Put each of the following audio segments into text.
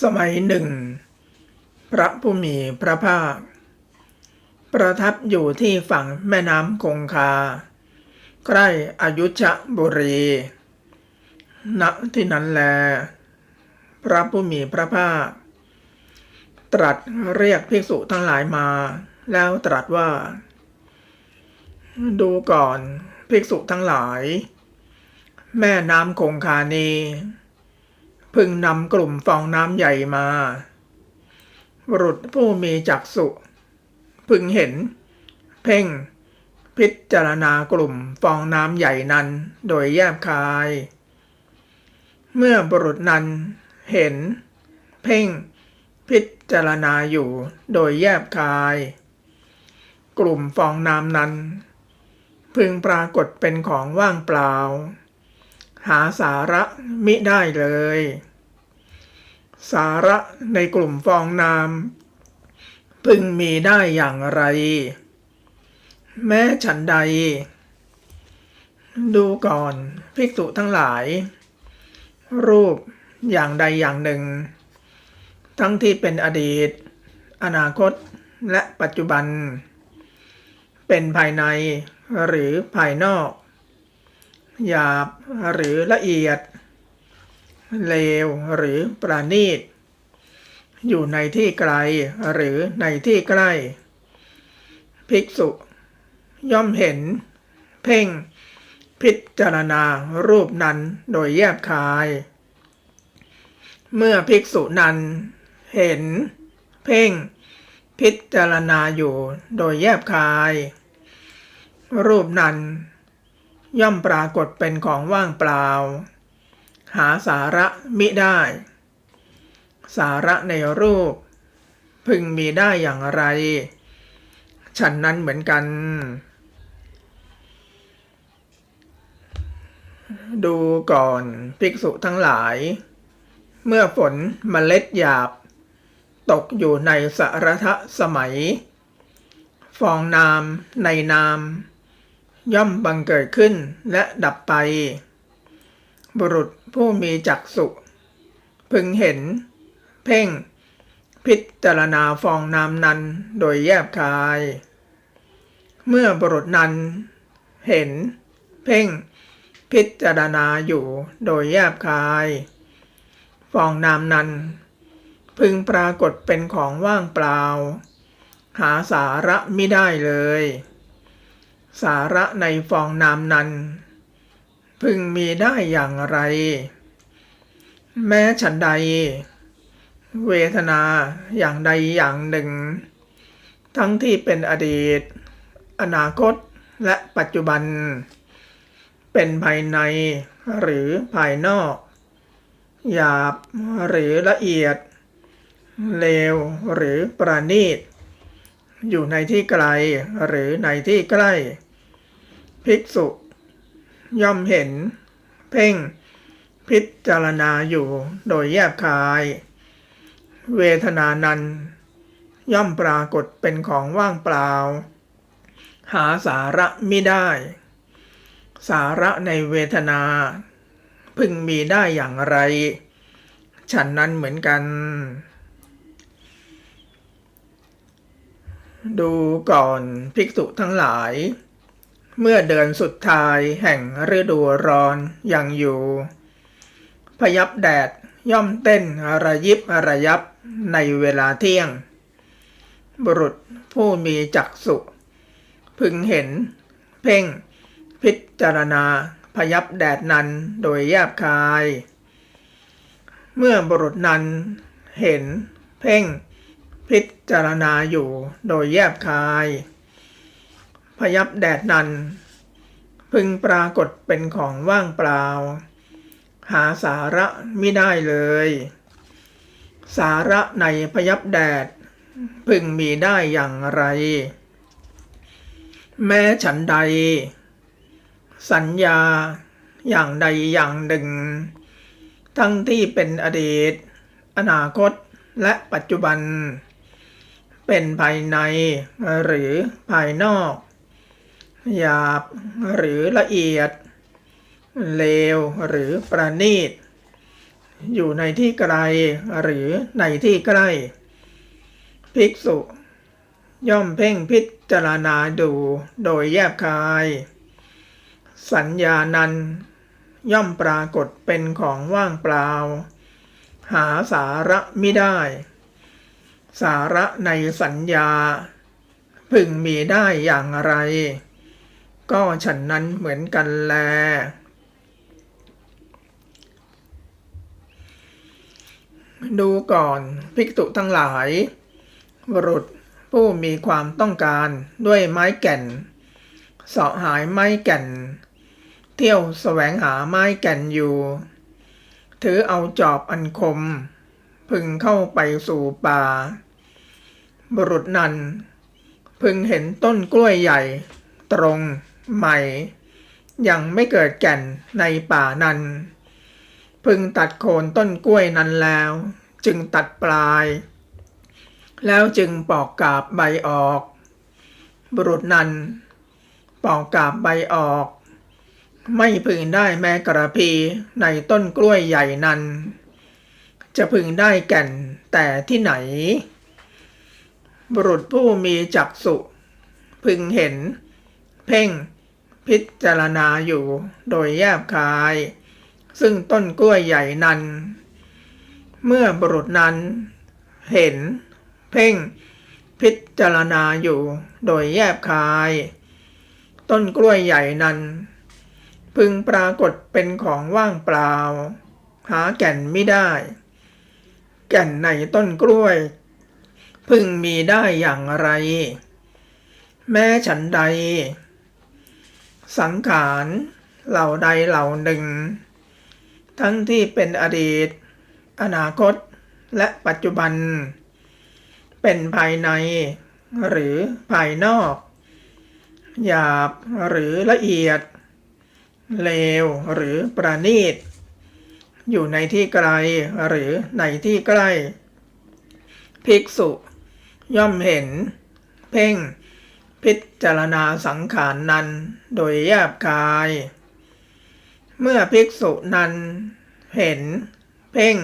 สมัยหนึ่ง พระผู้มีพระภาค ประทับอยู่ที่ฝั่งแม่น้ำคงคา ใกล้อายุชบุรี ณ ที่นั้นแล พระผู้มีพระภาค ตรัสเรียกภิกษุทั้งหลายมา แล้วตรัสว่า ดูก่อนภิกษุทั้งหลาย แม่น้ำคงคานี พึงนำกลุ่มฟองน้ำใหญ่มาบุรุษผู้มีจักษุพึงเห็น เพ่ง พิจารณากลุ่มฟองน้ำใหญ่นั้นโดยแยบคาย เมื่อบุรุษนั้นเห็น เพ่ง พิจารณาอยู่โดยแยบคาย กลุ่มฟองน้ำนั้น พึงปรากฏเป็นของว่างเปล่า หาสาระมิได้เลย สาระในกลุ่มฟองน้ำพึงมีได้อย่างไร แม้ฉันใด ดูก่อนภิกษุทั้งหลาย รูปอย่างใดอย่างหนึ่ง ทั้งที่เป็นอดีต อนาคตและปัจจุบัน เป็นภายในหรือภายนอก หยาบหรือละเอียด เลวหรือประณีต อยู่ในที่ไกลหรือในที่ใกล้ ภิกษุ ย่อมเห็น เพ่ง พิจารณารูปนั้นโดยแยบคาย เมื่อภิกษุนั้น เห็น เพ่ง พิจารณาอยู่โดยแยบคาย รูปนั้น ย่อมปรากฏเป็นของว่างเปล่า หาสาระมิได้ สาระในรูป พึงมีได้อย่างไร ฉันนั้นเหมือนกัน ดูก่อนภิกษุทั้งหลาย เมื่อฝนเมล็ดหยาบ ตกอยู่ในสารทะสมัย ฟองน้ำในน้ำ ย่อมบังเกิดขึ้นและดับไป บุรุษผู้มีจักษุพึงเห็น เพ่ง พิจารณาฟองน้ำนั้นโดยแยบคาย เมื่อบุรุษนั้น เห็น เพ่ง พิจารณาอยู่โดยแยบคาย ฟองน้ำนั้น พึงปรากฏเป็นของว่างเปล่า หาสาระไม่ได้เลย สาระในฟองน้ำนั้น พึงมีได้อย่างไร แม้ฉันใด เวทนาอย่างใดอย่างหนึ่ง ทั้งที่เป็นอดีต อนาคตและปัจจุบัน เป็นภายในหรือภายนอก หยาบหรือละเอียดเลวหรือประณีต อยู่ในที่ไกลหรือในที่ใกล้ ภิกษุ ย่อมเห็น เพ่ง พิจารณาอยู่โดยแยบคาย เวทนานั้น ย่อมปรากฏเป็นของว่างเปล่า หาสาระมิได้ สาระในเวทนา พึงมีได้อย่างไร ฉันนั้นเหมือนกัน ดูก่อนภิกษุทั้งหลาย เมื่อเดือนสุดท้ายแห่งฤดูร้อนยังอยู่ พยับแดดย่อมเต้นระยิบระยับในเวลาเที่ยง บุรุษผู้มีจักษุพึงเห็น เพ่ง พิจารณาพยับแดดนั้นโดยแยบคาย เมื่อบุรุษนั้นเห็น เพ่ง พิจารณาอยู่โดยแยบคาย พยับแดดนัน พึงปรากฏเป็นของว่างเปล่า หาสาระไม่ได้เลย สาระในพยับแดด พึงมีได้อย่างไร แม้ฉันใด สัญญาอย่างใดอย่างหนึ่ง ทั้งที่เป็นอดีต อนาคตและปัจจุบัน เป็นภายในหรือภายนอก หยาบหรือละเอียด เลวหรือประณีต อยู่ในที่ไกลหรือในที่ใกล้ ภิกษุ ย่อมเพ่งพิจารณาดูโดยแยบคาย สัญญานั้นย่อมปรากฏเป็นของว่างเปล่า หาสาระไม่ได้ สาระในสัญญา พึงมีได้อย่างไร ก็ฉันนั้นเหมือนกันแล ดูก่อนภิกษุทั้งหลาย บุรุษผู้มีความต้องการด้วยไม้แก่นเสาะหายไม้แก่น เที่ยวแสวงหาไม้แก่นอยู่ ถือเอาจอบอันคม พึงเข้าไปสู่ป่า บุรุษนั้น พึงเห็นต้นกล้วยใหญ่ ตรงใหม่ ยังไม่เกิดแก่นในป่านั้น พึงตัดโคนต้นกล้วยนั้นแล้ว จึงตัดปลาย แล้วจึงปอกกาบใบออก บุรุษนั้น ปอกกาบใบออก ไม่พึงได้แม้กระพีในต้นกล้วยใหญ่นั้น จะพึงได้แก่นแต่ที่ไหน บุรุษผู้มีจักษุพึงเห็น เพ่งพิจารณาอยู่โดยแยบคาย ซึ่งต้นกล้วยใหญ่นั้น เมื่อบุรุษนั้น เห็น เพ่ง พิจารณาอยู่โดยแยบคาย ต้นกล้วยใหญ่นั้น พึงปรากฏเป็นของว่างเปล่า หาแก่นไม่ได้ แก่นในต้นกล้วย พึงมีได้อย่างไร แม้ฉันใด สังขารเหล่าใดเหล่าหนึ่ง ทั้งที่เป็นอดีต อนาคตและปัจจุบัน เป็นภายในหรือภายนอก หยาบหรือละเอียด เลวหรือประณีต อยู่ในที่ไกลหรือในที่ใกล้ ภิกษุ ย่อมเห็น เพ่ง พิจารณาสังขารนั้น โดยแยบคาย เมื่อภิกษุนั้น เห็น เพ่ง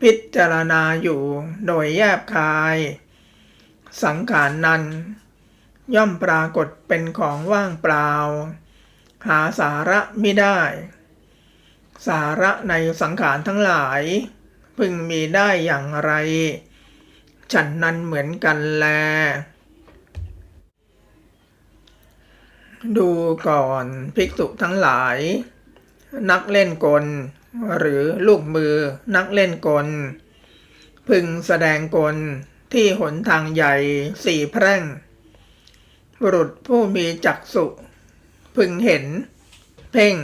พิจารณาอยู่โดยแยบคาย สังขารนั้น ย่อมปรากฏเป็นของว่างเปล่า หาสาระไม่ได้ สาระในสังขารทั้งหลาย พึงมีได้อย่างไร ฉันนั้นเหมือนกันแล ดูก่อนภิกษุทั้งหลาย นักเล่นกล หรือลูกมือนักเล่นกล พึงแสดงกลที่หนทางใหญ่สี่แพร่ง บุรุษผู้มีจักษุ พึงเห็น เพ่ง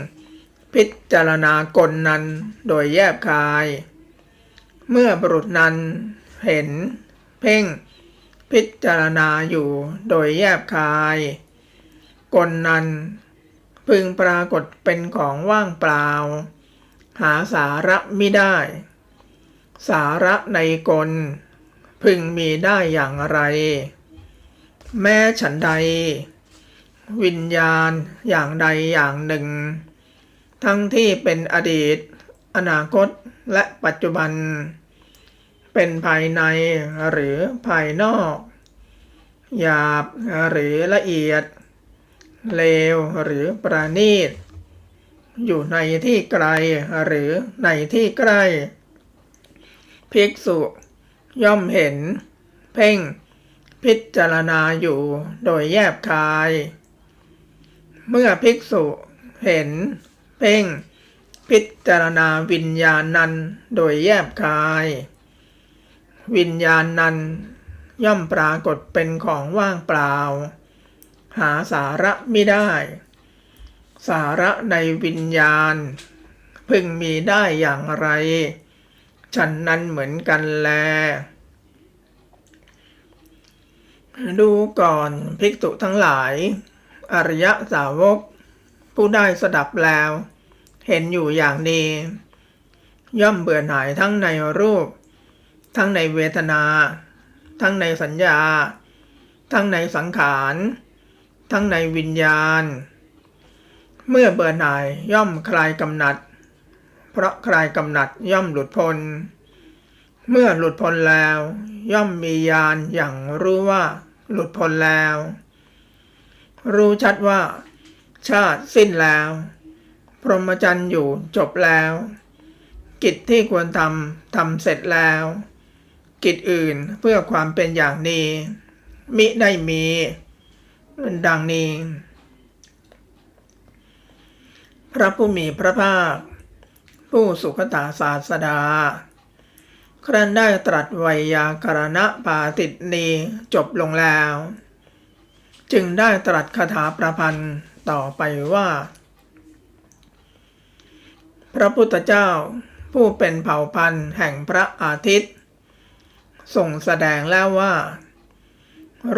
พิจารณากลนั้นโดยแยบคาย เมื่อบุรุษนั้นเห็น เพ่ง พิจารณาอยู่โดยแยบคาย กลนั้น พึงปรากฏเป็นของว่างเปล่า หาสาระไม่ได้ สาระในกล พึงมีได้อย่างไร แม้ฉันใด วิญญาณอย่างใดอย่างหนึ่ง ทั้งที่เป็นอดีต อนาคตและปัจจุบัน เป็นภายในหรือภายนอก หยาบหรือละเอียด เลวหรือประณีต อยู่ในที่ไกลหรือในที่ใกล้ ภิกษุย่อมเห็น เพ่ง พิจารณาอยู่โดยแยบคาย เมื่อภิกษุเห็น เพ่ง พิจารณาวิญญาณนั้นโดยแยบคาย วิญญาณนั้นย่อมปรากฏเป็นของว่างเปล่า หาสาระไม่ได้ สาระในวิญญาณ พึงมีได้อย่างไร ฉันนั้นเหมือนกันแล ดูก่อนภิกษุทั้งหลาย อริยสาวก ผู้ได้สดับแล้ว เห็นอยู่อย่างนี้ย่อมเบื่อหน่ายทั้งในรูป ทั้งในเวทนา ทั้งในสัญญา ทั้งในสังขาร ทั้งในวิญญาณ เมื่อเบื่อหน่ายย่อมคลายกำหนัด เพราะคลายกำหนัดย่อมหลุดพ้นเมื่อหลุดพ้นแล้ว ย่อมมีญาณอย่างรู้ว่า หลุดพ้นแล้ว รู้ชัดว่า ชาติสิ้นแล้ว พรหมจรรย์อยู่จบแล้ว กิจที่ควรทำทำเสร็จแล้ว กิจอื่นเพื่อความเป็นอย่างนี้ มิได้มี ดังนี้ พระผู้มีพระภาค ผู้สุขตาศาสดา ครั้นได้ตรัสไวยากรณปาติดนีจบลงแล้ว จึงได้ตรัสคาถาประพันธ์ ต่อไปว่า พระพุทธเจ้าผู้เป็นเผ่าพันธุ์แห่งพระอาทิตย์ส่งแสดงแล้วว่า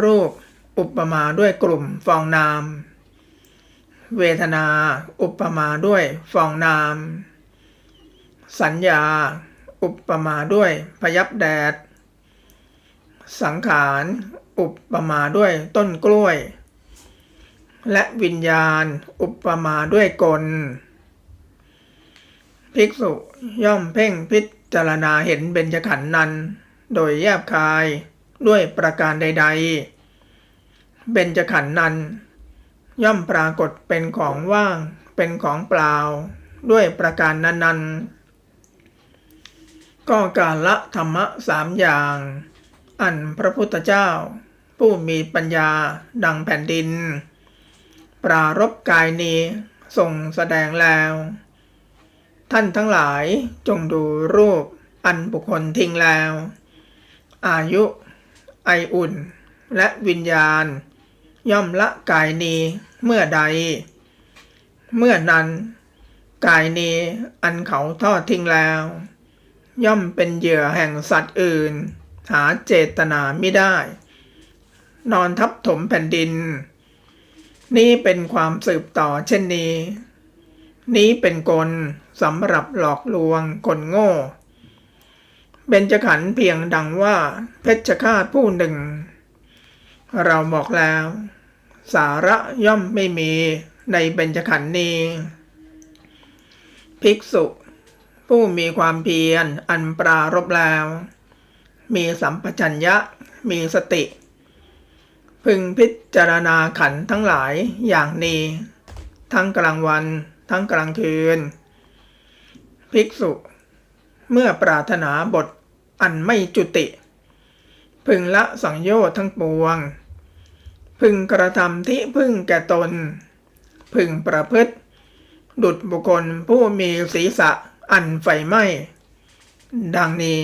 รูปอุปมาด้วยกลุ่มฟองนามเวทนาอุปมาด้วยฟองนามสัญญาอุปมาด้วยพยับแดด สังขาร อุปมาด้วยต้นกล้วย และวิญญาณอุปมาด้วยกล ภิกษุย่อมเพ่งพิจารณาเห็นเบญจขันธ์นั้น โดยแยบคายด้วยประการใด ๆ เบญจขันธ์นั้น ย่อมปรากฏเป็นของว่างเป็นของเปล่า ด้วยประการนั้นๆ ก็การละธรรมะสามอย่าง อันพระพุทธเจ้า ผู้มีปัญญาดังแผ่นดิน ปรารบกายนี้ส่งแสดงแล้ว ท่านทั้งหลายจงดูรูปอันบุคคลทิ้งแล้ว อายุ ไออุ่น และวิญญาณ ย่อมละกายนี้เมื่อใด เมื่อนั้น กายนี้อันเขาทอดทิ้งแล้ว ย่อมเป็นเหยื่อแห่งสัตว์อื่น หาเจตนาไม่ได้ นอนทับถมแผ่นดิน นี่เป็นความสืบต่อเช่นนี้ นี้เป็นกลสำหรับหลอกลวงคนโง่เบญจขันธ์เพียงดังว่าเพชฌฆาตผู้หนึ่ง เราบอกแล้ว สาระย่อมไม่มีในเบญจขันธ์นี้ ภิกษุ ผู้มีความเพียรอันปรารบแล้ว มีสัมปชัญญะมีสติ พึงพิจารณาขันทั้งหลายอย่างนี้ ทั้งกลางวัน ทั้งกลางคืน ภิกษุ เมื่อปรารถนาบทอันไม่จุติ พึงละสังโยชน์ทั้งปวง พึงกระทำที่พึ่งแก่ตน พึงประพฤติ ดุจบุคคลผู้มีศีรษะอันไฟไหม้ดังนี้